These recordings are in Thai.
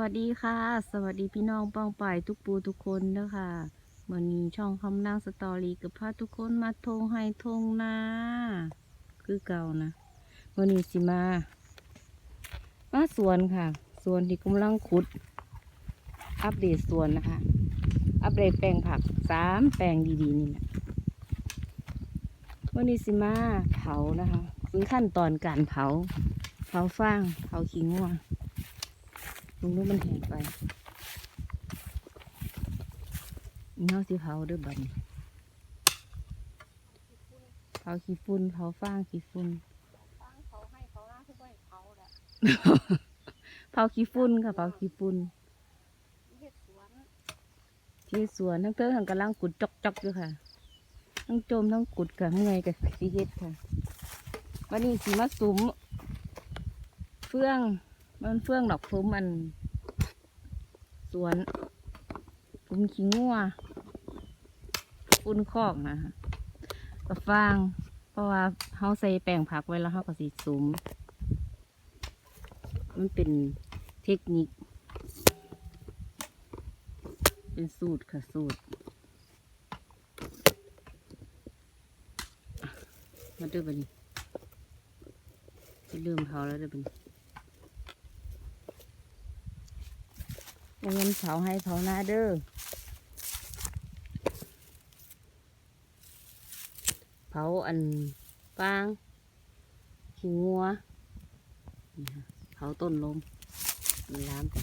วัสดีค่ะ สวัสดีพี่น้องป้องป่ายทุกปูทุกคนเด้อค่ะวันนี้ช่องคำนั่งสตอรี่กับพาทุกคนมาทงให้ทงนาคือเก่านะวันนี้สิมามาสวนค่ะ สวนที่กำลังขุด อัปเดตสวนนะคะ อัปเดตแปลงผักสามแปลงดีๆนี่แหละวันนี้สิมาเผานะคะถึงขั้นตอนการเผา เผาฟางเผาขี้งัว ลุงนู้มันแห้งไปเงาสิเผาเด้วยบัดนเผาขี้ฝุ่นเผาฟางขี้ฝุ่นฟังเขาให้เขาล่าทุกคนเขาแหละเผาขี้ฝุ่นค่ะเผาขี้ฝุ่นเฮ็ดสวนที่สวนทั้งเต้อทั้งกำลังกุดจอกจอกอยู่ค่ะ ทั้งโจมทั้งกุดกับเมื่อยกับสีเฮ็ดค่ะ วันนี้สีมาสุมเฟื่องมันเฟื่องดอกฟุ้มมัน สวนฟุ้มขี้งัวฟุ้นคอกนะคะกับฟาง เพราะว่าเขาใส่แป้งผักไว้แล้วเขาก็สีสุมมันเป็นเทคนิค เป็นสูตรค่ะสูตร มาดูบันนี้จะลืมเผาแล้วเด้อบัดน เงินเผาให้เผาหน้าเด้อเผาอันฟางขี้งัวเผาต้นลมมีน้ำแต่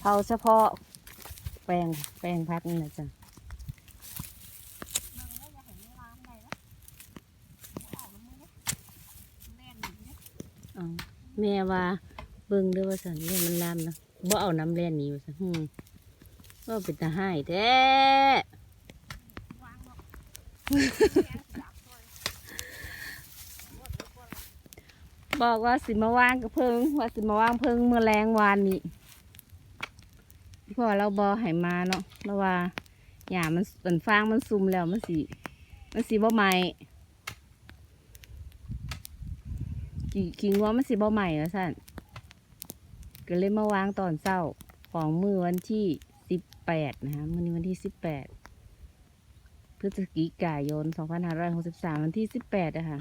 เผาเฉพาะ แปลงแปลงพักนี่นะจ๊ะจ้ะแม่ว่าเบิ่งด้วยว่าสันนี่มันลามนะบ่เอาน้ำแร่หนีว่าสันหืมก็เป็นตาให้แท้บอกว่าสิมาวางกับเพิงว่าสิมาวางเพิงเมื่อแรงวานนี้ พราะว่าเราบอให้มาเนาะแล้วว่าหญ้ามันเป็นฟางมันซุ่มแล้วมันสีมันสีบ่ใหม่กี่กี่งัวมันสีบ่ใหม่แล้วสั่นก็เลยมาวางตอนเช้าของมือวันที่สิบแปดนะคะมือนี้วันที่สิบแปดพฤศจิกายนสองพันห้าร้อยหกสิบสามวันที่สิบแปดอะค่ะ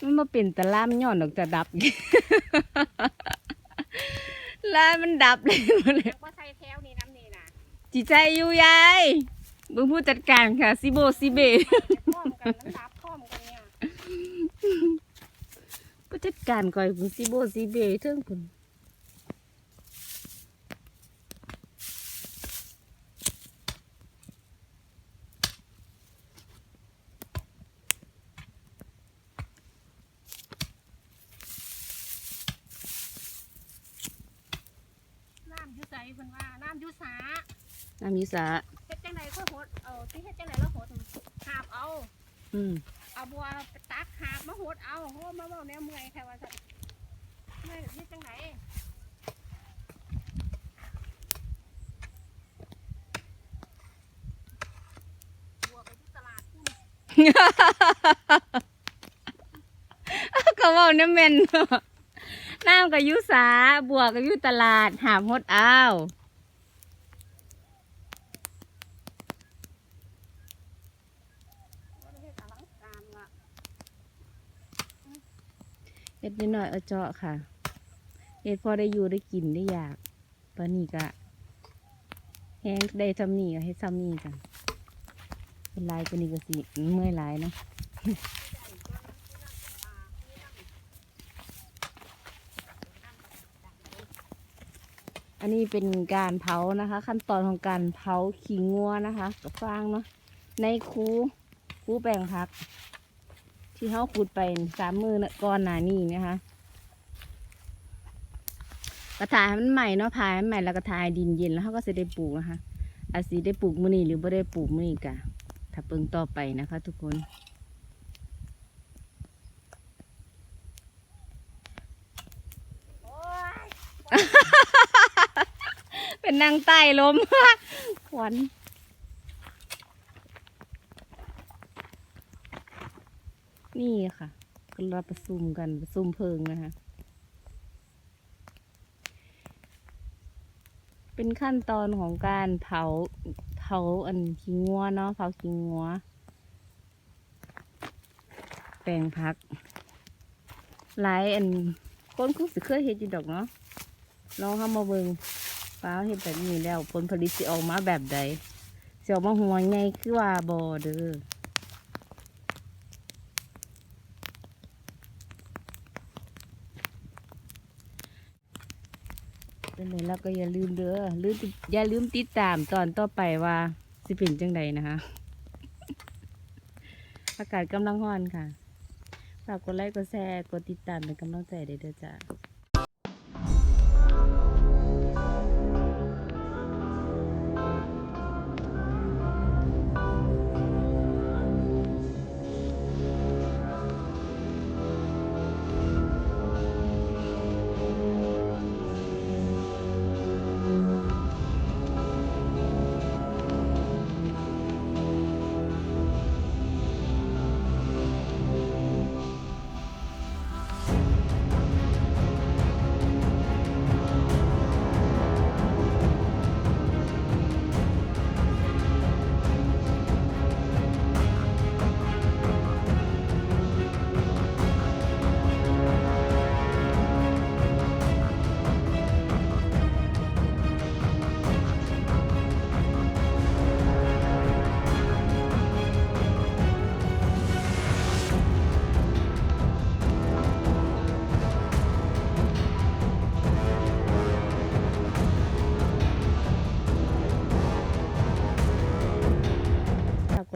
มันมาเป็นตะล่ามย้อนดอกจะดับ ล่ามันดับเลยหมดเลยแล้วก็ใส่แถวนี่น้ำนี่นะจิใจอยู่ยายเบิ่งผู้จัดการค่ะซิโบซิเบพร้อมกันน้ำตาพร้อมกันเนี่ยผู้จัดการก่อยผู้ซิโบซิเบเทิงคุณ น้ำอยุใส เพิ่นว่าน้ำอยุสาน้ำมิสาเฮ็ดจังไดก็หดเอาที่เฮ็ดจังไดแล้วหดหาบเอา อืมเอาบัวไปตักหาบมาหดเอาโหมาเว้าแนวเมื่อยแค่ว่าซั่นเมื่อยเฮ็ดจังไดบัวไปที่ตลาดพุ่นก็เว่าน้ำเมนเนาะ น้ำกับยุสาบวกกับยุตลาดหามฮดอ้าวเอาเห็ดนิดหน่อยเอาเจาะค่ะเฮ็ดพอได้อยู่ได้กินได้อยากปานนี้ก็แห้งได้ซ้ำนี่ก็เฮ็ดซ้ำนี่กันเป็นลายตัวนี้ก็สิเมื่อยลายเนาะ อันนี้เป็นการเผานะคะ ขั้นตอนของการเผาขี้งัวนะคะกับฟางเนาะในคูคูแปลงพัก ที่เขาขุดไปสามมือนะก่อนหนานี่นะคะกระถายให้มันใหม่เนาะพายให้มันใหม่แล้วกระถายดินเย็นแล้วเขาก็จะได้ปลูกนะคะอาจสิได้ปลูกมือนี้หรือไม่ได้ปลูกมือนี้กะถ้าเปิงต่อไปนะคะ ทุกคน โอ้ย เป็ นนางใต้ลม ขวัญนี่ค่ะกำลังประชุมกันประชุมเพลิงนะคะ เป็นขั้นตอนของการเผาเผาอันขี้งัวเนาะเผาขี้งัว แปลงพักหลายอันคนคุสิเคยเห็นจีดอกเนาะลองเข้ามาเบิง ฟ้าเห็นแบบนี้แล้วผลผลิตสิออกมาแบบใดสิออกมาหัวไงคือว่าบอเด้อเป็นเลยแล้วก็อย่าลืมเด้อลืมติดอย่าลืมติดตามตอนต่อไปว่าสิเป็นจังใดนะคะอากาศกำลังร้อนค่ะ ฝากกดไลค์ กดแชร์ กดติดตามเป็นกำลังใจเด้อจ้า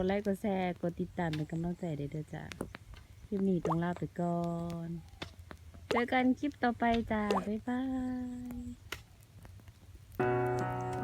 ดไลค์ กดแชร์ กดติดตามเป็นกำลังใจเด้อจ้ะคลิปนี้ต้องลาไปก่อน เจอกันคลิปต่อไปจ้า บ๊ายบาย